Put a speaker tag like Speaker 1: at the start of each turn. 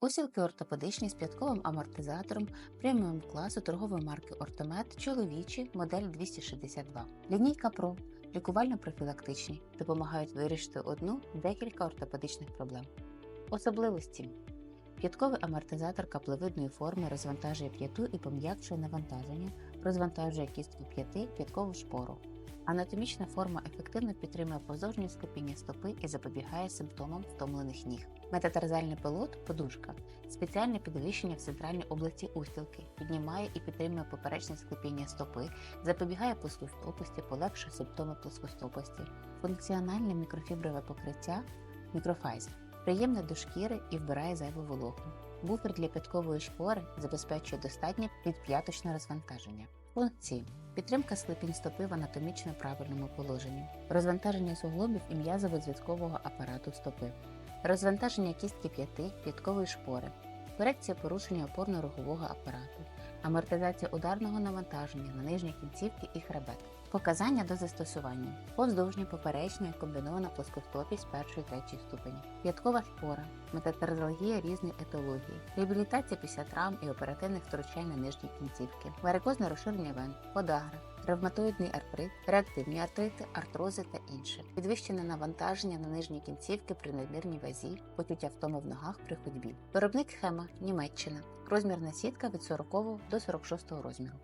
Speaker 1: Усілки ортопедичні з п'ятковим амортизатором преміум класу торгової марки Ортомед чоловічі модель 262. Лінійка Pro лікувально-профілактичні допомагають вирішити одну декілька ортопедичних проблем. Особливості П'ятковий амортизатор каплевидної форми розвантажує п'яту і пом'якшує навантаження, розвантажує кістку п'яти, п'яткову шпору. Анатомічна форма ефективно підтримує позорні склепіння стопи і запобігає симптомам втомлених ніг. Метатарзальний пилот подушка спеціальне підвищення в центральній області устілки, піднімає і підтримує поперечне склепіння стопи, запобігає плоскостопості, полегшує симптоми плоскостопості, функціональне мікрофіброве покриття мікрофайзер, приємне до шкіри і вбирає зайву вологу. Буфер для п'яткової шпори забезпечує достатнє підп'яточне розвантаження. Функції підтримка слипінь стопи в анатомічно правильному положенні, розвантаження суглобів і м'язово-зв'язкового апарату стопи, розвантаження кістки п'яти, п'яткової шпори, корекція порушення опорно-рухового апарату, амортизація ударного навантаження на нижні кінцівки і хребет. Показання до застосування: повздовжня поперечна і комбінована плоскостопість першої третьої ступені, п'яткова шпора, метатерзалгія різної етології, реабілітація після травм і оперативних втручань на нижні кінцівки, варикозне розширення вен, подагра, ревматоїдний артрит, реактивні артрити, артрози та інше, підвищене навантаження на нижні кінцівки при надмірній вазі, почуття втоми в ногах при ходьбі. Виробник Хема, Німеччина, розмірна сітка від 40 до 46 розміру.